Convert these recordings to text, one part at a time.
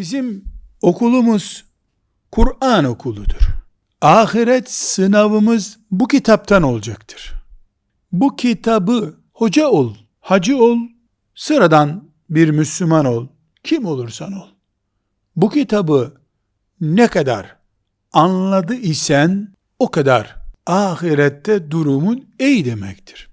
Bizim okulumuz Kur'an okuludur. Ahiret sınavımız bu kitaptan olacaktır. Bu kitabı hoca ol, hacı ol, sıradan bir Müslüman ol, kim olursan ol. Bu kitabı ne kadar anladı isen o kadar ahirette durumun iyi demektir.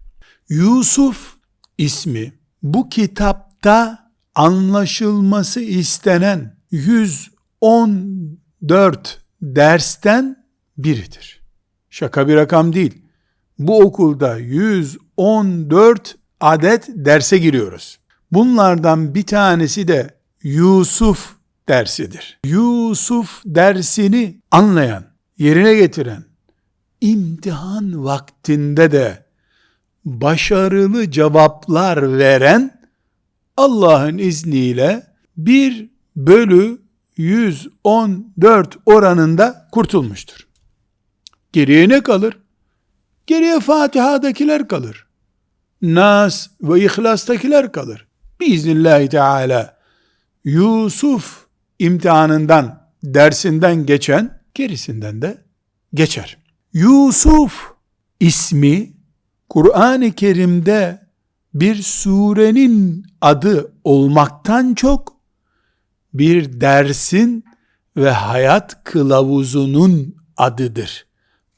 Yusuf ismi bu kitapta anlaşılması istenen 114 dersten biridir. Şaka bir rakam değil. Bu okulda 114 adet derse giriyoruz. Bunlardan bir tanesi de Yusuf dersidir. Yusuf dersini anlayan, yerine getiren, imtihan vaktinde de başarılı cevaplar veren Allah'ın izniyle 1 bölü 114 oranında kurtulmuştur. Geriye ne kalır? Geriye Fatiha'dakiler kalır. Nas ve İhlas'takiler kalır. Biiznillahü Teala Yusuf imtihanından, dersinden geçen gerisinden de geçer. Yusuf ismi Kur'an-ı Kerim'de bir surenin adı olmaktan çok bir dersin ve hayat kılavuzunun adıdır.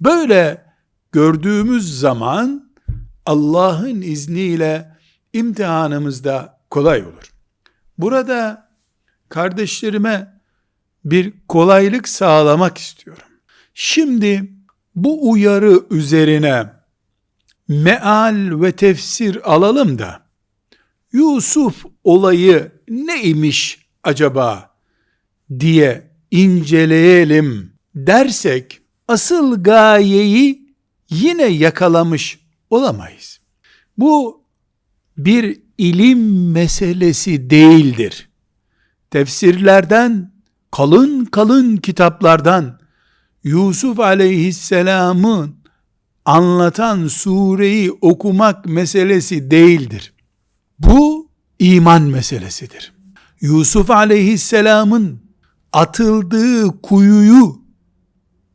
Böyle gördüğümüz zaman Allah'ın izniyle imtihanımızda kolay olur. Burada kardeşlerime bir kolaylık sağlamak istiyorum. Şimdi bu uyarı üzerine meal ve tefsir alalım da Yusuf olayı neymiş acaba diye inceleyelim dersek asıl gayeyi yine yakalamış olamayız. Bu bir ilim meselesi değildir. Tefsirlerden, kalın kalın kitaplardan Yusuf aleyhisselamın anlatan sureyi okumak meselesi değildir. Bu iman meselesidir. Yusuf aleyhisselamın atıldığı kuyuyu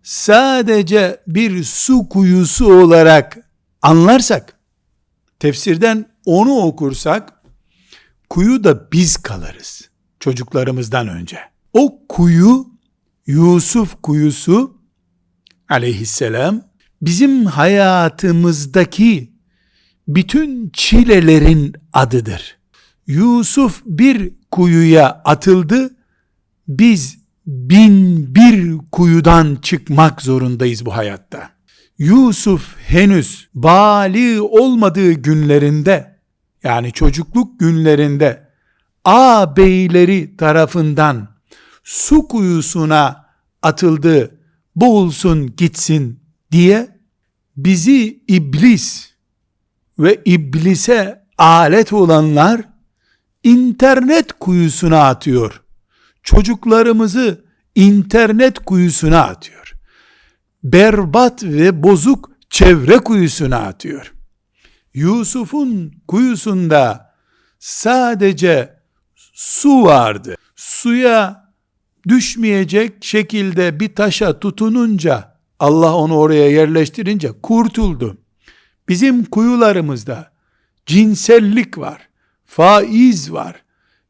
sadece bir su kuyusu olarak anlarsak, tefsirden onu okursak, kuyuda biz kalırız çocuklarımızdan önce. O kuyu, Yusuf kuyusu aleyhisselam, bizim hayatımızdaki bütün çilelerin adıdır. Yusuf bir kuyuya atıldı, biz bin bir kuyudan çıkmak zorundayız bu hayatta. Yusuf henüz bali olmadığı günlerinde, yani çocukluk günlerinde, ağabeyleri tarafından su kuyusuna atıldı, boğulsun gitsin diye bizi iblis ve iblise alet olanlar internet kuyusuna atıyor. Çocuklarımızı internet kuyusuna atıyor. Berbat ve bozuk çevre kuyusuna atıyor. Yusuf'un kuyusunda sadece su vardı. Suya düşmeyecek şekilde bir taşa tutununca Allah onu oraya yerleştirince kurtuldu. Bizim kuyularımızda cinsellik var, faiz var,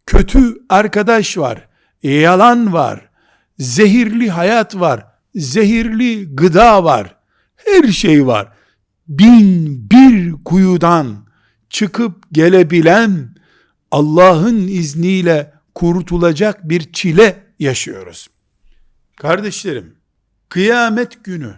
kötü arkadaş var, yalan var, zehirli hayat var, zehirli gıda var, her şey var. Bin bir kuyudan çıkıp gelebilen Allah'ın izniyle kurtulacak bir çile yaşıyoruz. Kardeşlerim, kıyamet günü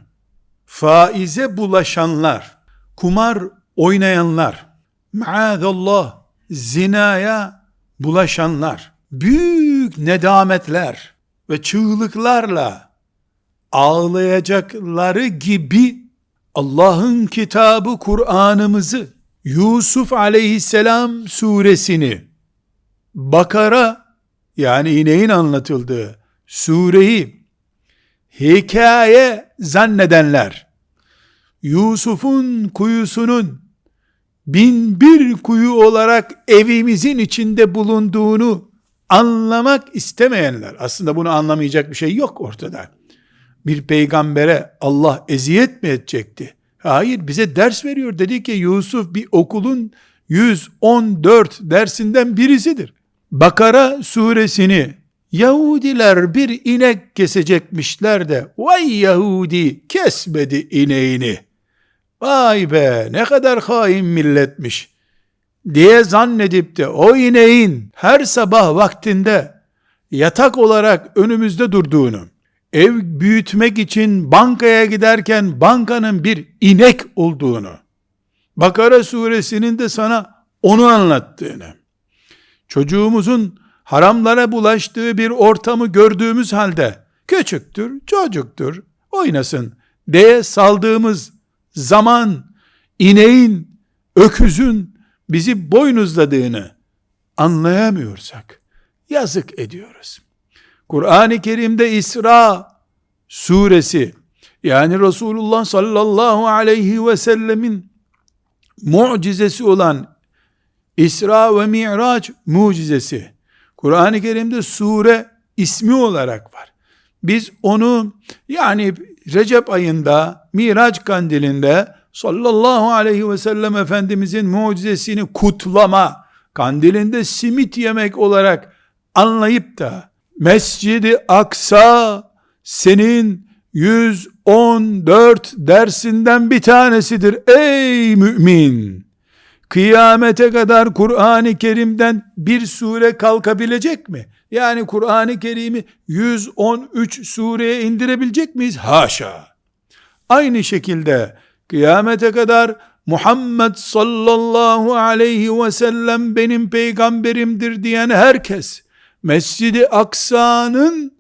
faize bulaşanlar, kumar oynayanlar, maazallah zinaya bulaşanlar, büyük nedametler ve çığlıklarla ağlayacakları gibi Allah'ın kitabı Kur'an'ımızı Yusuf aleyhisselam suresini Bakara yani ineğin anlatıldığı sureyi hikaye zannedenler Yusuf'un kuyusunun bin bir kuyu olarak evimizin içinde bulunduğunu anlamak istemeyenler, aslında bunu anlamayacak bir şey yok ortada. Bir peygambere Allah eziyet mi edecekti? Hayır bize ders veriyor. Dedi ki Yusuf bir okulun 114 dersinden birisidir. Bakara suresini Yahudiler bir inek kesecekmişler de vay Yahudi kesmedi ineğini. Vay be ne kadar hain milletmiş. Diye zannedip de o ineğin her sabah vaktinde yatak olarak önümüzde durduğunu, ev büyütmek için bankaya giderken bankanın bir inek olduğunu, Bakara suresinin de sana onu anlattığını, çocuğumuzun haramlara bulaştığı bir ortamı gördüğümüz halde, küçüktür, çocuktur, oynasın diye saldığımız zaman, ineğin, öküzün bizi boynuzladığını anlayamıyorsak, yazık ediyoruz. Kur'an-ı Kerim'de İsra suresi, yani Resulullah sallallahu aleyhi ve sellemin mucizesi olan İsra ve Mi'raç mucizesi, Kur'an-ı Kerim'de sure ismi olarak var. Biz onu yani Recep ayında Miraç kandilinde sallallahu aleyhi ve sellem Efendimizin mucizesini kutlama, kandilinde simit yemek olarak anlayıp da Mescidi Aksa senin 114 dersinden bir tanesidir ey mümin. Kıyamete kadar Kur'an-ı Kerim'den bir sure kalkabilecek mi? Yani Kur'an-ı Kerim'i 113 sureye indirebilecek miyiz? Haşa. Aynı şekilde kıyamete kadar Muhammed sallallahu aleyhi ve sellem benim peygamberimdir diyen herkes Mescidi Aksa'nın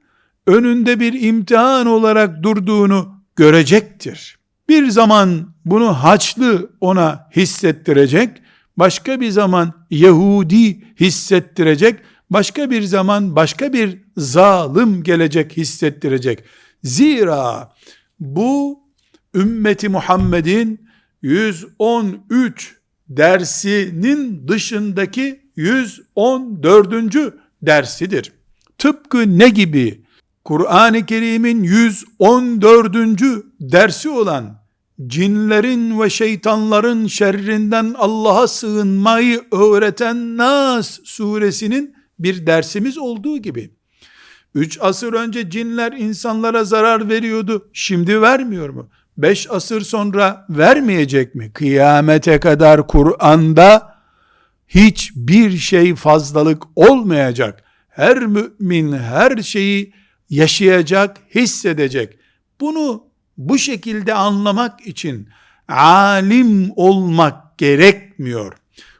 önünde bir imtihan olarak durduğunu görecektir. Bir zaman bunu haçlı ona hissettirecek, başka bir zaman Yahudi hissettirecek, başka bir zaman başka bir zalim gelecek hissettirecek. Zira bu ümmeti Muhammed'in 113 dersinin dışındaki 114. dersidir. Tıpkı ne gibi? Kur'an-ı Kerim'in 114. dersi olan cinlerin ve şeytanların şerrinden Allah'a sığınmayı öğreten Nas suresinin bir dersimiz olduğu gibi. Üç asır önce cinler insanlara zarar veriyordu. Şimdi vermiyor mu? Beş asır sonra vermeyecek mi? Kıyamete kadar Kur'an'da hiçbir şey fazlalık olmayacak. Her mümin her şeyi yaşayacak, hissedecek. Bunu bu şekilde anlamak için alim olmak gerekmiyor.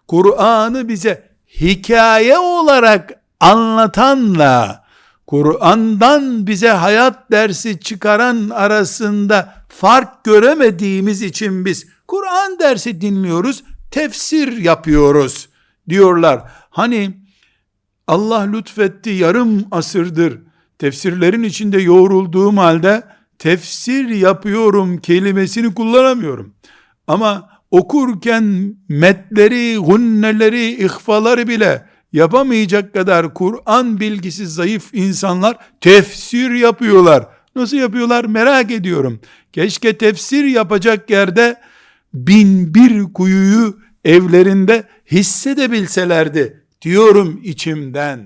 Kur'an'ı bize hikaye olarak anlatanla Kur'an'dan bize hayat dersi çıkaran arasında fark göremediğimiz için biz Kur'an dersi dinliyoruz, tefsir yapıyoruz diyorlar. Hani Allah lütfetti yarım asırdır tefsirlerin içinde yoğrulduğum halde tefsir yapıyorum kelimesini kullanamıyorum. Ama okurken metleri, gunneleri, ihfaları bile yapamayacak kadar Kur'an bilgisi zayıf insanlar tefsir yapıyorlar. Nasıl yapıyorlar merak ediyorum. Keşke tefsir yapacak yerde bin bir kuyuyu evlerinde hissedebilselerdi diyorum içimden.